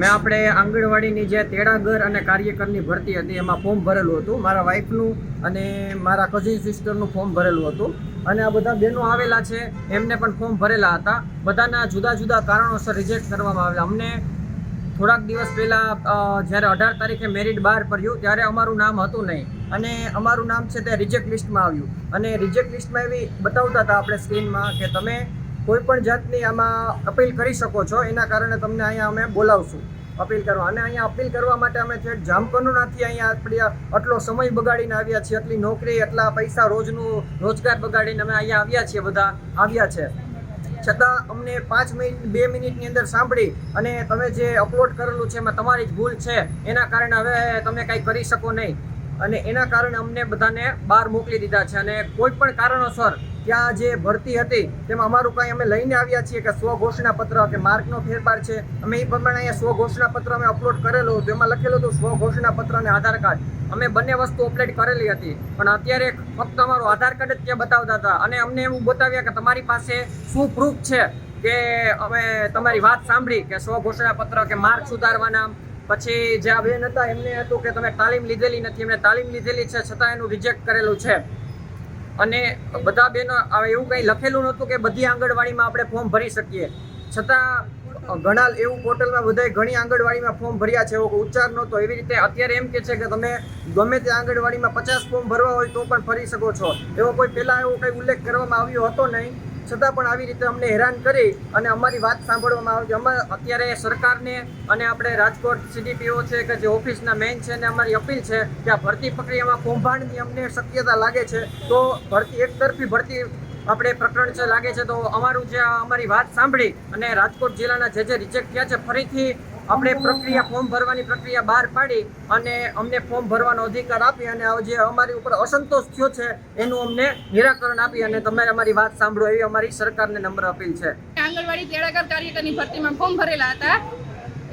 મેં આપણે આંગણવાડીની જે તેડાગર અને કાર્યકરની ભરતી હતી, એમાં ફોર્મ ભરેલું હતું. મારા વાઈફનું અને મારા કઝિન સિસ્ટરનું ફોર્મ ભરેલું હતું. અને આ બધા બહેનો આવેલા છે, એમને પણ ફોર્મ ભરેલા હતા. બધાના જુદા જુદા કારણોસર રિજેક્ટ કરવામાં આવેલા. અમને થોડાક દિવસ પહેલાં જ્યારે અઢાર તારીખે મેરિટ બહાર પડ્યું, ત્યારે અમારું નામ હતું નહીં. અને અમારું નામ છે તે રિજેક્ટ લિસ્ટમાં આવ્યું. અને રિજેક્ટ લિસ્ટમાં એવી બતાવતા હતા આપણે સ્ક્રીનમાં કે તમે કોઈ પણ જાતની આમાં અપીલ કરી શકો છો, એના કારણે તમને અહીંયા અમે બોલાવશું, અપીલ કરવા. અને અહીંયા અપીલ કરવા માટે અમે છે જામકંડોનાથી અહીંયા આપણે આટલો સમય બગાડીને આવ્યા છીએ, આટલી નોકરી એટલા પૈસા રોજનું રોજગાર બગાડીને અમે અહીંયા આવ્યા છીએ, બધા આવ્યા છે. છતાં અમને પાંચ મિનિટ, બે મિનિટની અંદર સાંભળી અને તમે જે અપલોડ કરેલું છે, એમાં તમારી જ ભૂલ છે, એના કારણે હવે તમે કાંઈ કરી શકો નહીં. અને એના કારણે અમને બધાને બહાર મોકલી દીધા છે. અને કોઈ પણ કારણોસર ત્યાં જે ભરતી હતી, તેમાં અમારું કાંઈ અમે લઈને આવ્યા છીએ કે સ્વ ઘોષણા પત્ર કે માર્કનો ફેરફાર છે. અમે એ પ્રમાણે અહીંયા સ્વ ઘોષણા પત્ર અમે અપલોડ કરેલું હતું. એમાં લખેલું હતું સ્વ ઘોષણા પત્ર અને આધાર કાર્ડ. અમે બંને વસ્તુ અપલોડ કરેલી હતી. પણ અત્યારે ફક્ત અમારું આધાર કાર્ડ જ ત્યાં બતાવતા હતા. અને અમને એવું બતાવ્યા કે તમારી પાસે શું પ્રૂફ છે કે અમે તમારી વાત સાંભળી કે સ્વ ઘોષણા પત્ર કે માર્ક સુધારવાના પછી જે આ બેન હતા, એમને હતું કે તમે તાલીમ લીધેલી નથી. એમને તાલીમ લીધેલી છે, છતાં એનું રિજેક્ટ કરેલું છે. અને બધા બેનો એવું કંઈ લખેલું નહોતું કે બધી આંગણવાડીમાં આપણે ફોર્મ ભરી શકીએ. છતાં ઘણા એવું પોર્ટલમાં બધાય ઘણી આંગણવાડીમાં ફોર્મ ભર્યા છે, એવો ઉચ્ચાર નહોતો. એવી રીતે અત્યારે એમ કે છે કે તમે ગમે તે આંગણવાડીમાં પચાસ ફોર્મ ભરવા હોય તો પણ ભરી શકો છો. એવો કોઈ પહેલાં એવો કંઈ ઉલ્લેખ કરવામાં આવ્યો હતો નહીં? છતાં પણ આવી રીતે અમને હેરાન કરી અને અમારી વાત સાંભળવામાં આવી અમે અત્યારે સરકારને અને આપણે રાજકોટ સીડીપીઓ છે કે જે ઓફિસના મેન છે ને અમારી અપીલ છે કે આ ભરતી પ્રક્રિયામાં કૌભાંડની અમને શક્યતા લાગે છે, તો ભરતી એકતરફી ભરતી આપણે પ્રકરણ છે લાગે છે. તો અમારું જે અમારી વાત સાંભળી અને રાજકોટ જિલ્લાના જે જે રિજેક્ટ થયા છે, ફરીથી આપણે પ્રક્રિયા ફોર્મ ભરવાની પ્રક્રિયા બહાર પાડી અને અમને ફોર્મ ભરવાનો અધિકાર આપી અને જે અમારી ઉપર અસંતોષ થયો છે, એનું અમને નિરાકરણ આપી અને તમે અમારી વાત સાંભળો એવી અમારી સરકારને નમ્ર અપીલ છે. આંગણવાડી કેળાકર કાર્યકરની ભરતીમાં ફોર્મ ભરેલા હતા.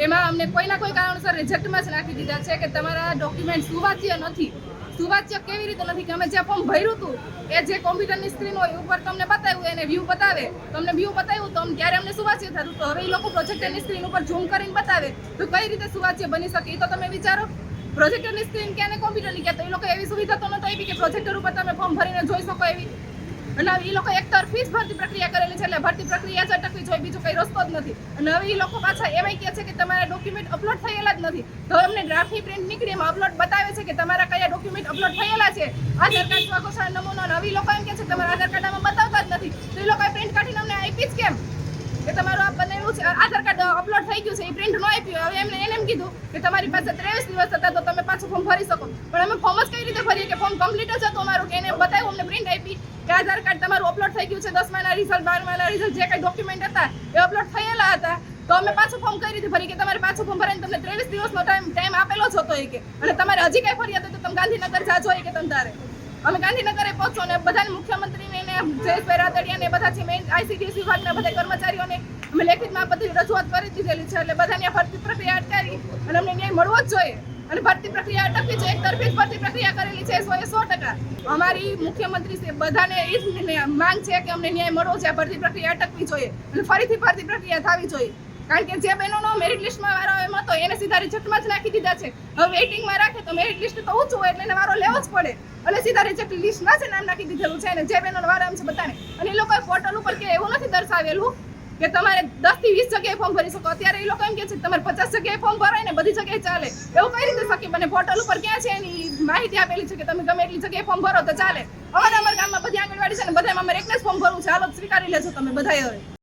એમાં અમને કોઈના કોઈ કારણસર રિજેક્ટમાં જ નાખી દીધા છે કે તમારા ડોક્યુમેન્ટ સુવાચ્ય નથી. સુવાચ્ય કેવી રીતે નથી કે અમે જે ફોર્મ ભર્યું હતું, એ જે કોમ્પ્યુટરની સ્ક્રીન હોય ઉપર તમને બતાવ્યું, એને વ્યૂ બતાવે. તમને વ્યૂ બતાવ્યું તો ક્યારે અમને સુવાચ્ય થતું? તો હવે એ લોકો પ્રોજેક્ટરની સ્ક્રીન ઉપર ઝૂમ કરીને બતાવે. તો કઈ રીતે સુવાચ્ય બની શકે? એ તો તમે વિચારો. પ્રોજેક્ટરની સ્ક્રીન કે અને કોમ્પ્યુટરની કે તો એ લોકો એવી સુવિધા તો નતો આપી કે પ્રોજેક્ટર ઉપર તમે ફોર્મ ભરીને જોઈ શકો એવી. હવે એ લોકો એક તરફી જ ભરતી પ્રક્રિયા કરેલી છે એટલે ભરતી પ્રક્રિયા જ અટકવી જોઈએ, બીજો કઈ રસ્તો જ નથી. અને હવે એ લોકો પાછા એવાય કહે છે કે તમારા ડોક્યુમેન્ટ અપલોડ થયેલા જ નથી. તો અમને ડ્રાફ્ટની પ્રિન્ટ નીકળી એમાં અપલોડ બતાવે છે કે તમારા કયા ડોક્યુમેન્ટ અપલોડ થયેલા છે. આધાર કાર્ડ સ્વઘોષણા નમૂનો એ લોકો એમ કહે છે તમારા આધાર કાર્ડ આમાં બતાવતા જ નથી. તો એ લોકોએ પ્રિન્ટ કાઢીને અમને આપી જ કેમ? કે તમારું આ બનેલું છે. આધાર કાર્ડ અપલોડ થઈ ગયું છે એ પ્રિન્ટ ન આપ્યું. હવે એમને એને એમ કીધું કે તમારી પાસે ત્રેવીસ દિવસ હતા તો તમે પાછું ફોર્મ ભરી શકો. પણ અમે ફોર્મ જ કઈ રીતે ભરીએ કે ફોર્મ કમ્પ્લીટ જ હતું અમારું, કે એને બતાવ્યું, અમને પ્રિન્ટ આપી. કે આધાર કાર્ડ તમારું અપલોડ થઈ ગયું છે, દસમાના રિઝલ્ટ બાર મહિના રિઝલ્ટ જે કંઈ ડોક્યુમેન્ટ હતા, એ અપલોડ થયેલા હતા. તો અમે પાછું ફોર્મ કઈ રીતે ભરી કે તમારે પાછું ફોર્મ ભરીને તમને ત્રેવીસ દિવસનો ટાઈમ ટાઈમ આપેલો જ હતો કે. અને તમારે હજી કઈ ફરિયાદ તો તમે ગાંધીનગર જાજો કે તમે તારે. અમે ગાંધીનગરે પહોંચો ને બધાને મુખ્યમંત્રીને ને જયેશભાઈ રાદડિયા ને બધા છે મેઇન આઈસીડીએસ વિભાગના બધા કર્મચારીઓને અમે લેખિતમાં બધી રજૂઆત કરી દીધેલી છે, એટલે બધાની આ ભરતી પ્રક્રિયા અટકાવી અને અમને ન્યાય મળવો જ જોઈએ. અને ભરતી પ્રક્રિયા અટકવી છે. એક તરફી ભરતી પ્રક્રિયા કરેલી છે. સો સો ટકા. અમારી મુખ્યમંત્રી છે, બધાને એ જ માંગ છે કે અમને ન્યાય મળવો છે. ભરતી પ્રક્રિયા અટકવી જોઈએ અને ફરીથી ભરતી પ્રક્રિયા થવી જોઈએ. કારણ કે જે બહેનોનો મેરિટ લિસ્ટમાં વારો એમ હતો એને સીધા રિજેક્ટમાં જ નાખી દીધા છે. હવે વેઇટિંગમાં રાખે તો મેરિટ લિસ્ટ તો ઊંચું હોય એટલે એને વારો લેવો જ પડે. અને સીધા રિજેક્ટ લિસ્ટમાં છે નામ નાખી દીધેલું છે. અને જે બહેનોનો વારો એમ છે બધાને. અને એ લોકોએ પોર્ટલ ઉપર કે એવું નથી દર્શાવેલું કે તમારે દસથી વીસ જગ્યાએ ફોર્મ ભરી શકો. અત્યારે એ લોકો એમ કે છે તમારે પચાસ જગ્યાએ ફોર્મ ભરાય ને બધી જગ્યાએ ચાલે. એવું કઈ રીતે શક્ય? મને પોર્ટલ ઉપર ક્યાં છે એની માહિતી આપેલી છે કે તમે ગમે એટલી જગ્યાએ ફોર્મ ભરો તો ચાલે. અમારા અમારા ગામમાં બધી આંગણવાડી છે ને બધામાં અમારે એકને જ ફોર્મ ભરવું છે. હાલો, સ્વીકારી લેજો તમે બધાએ હવે.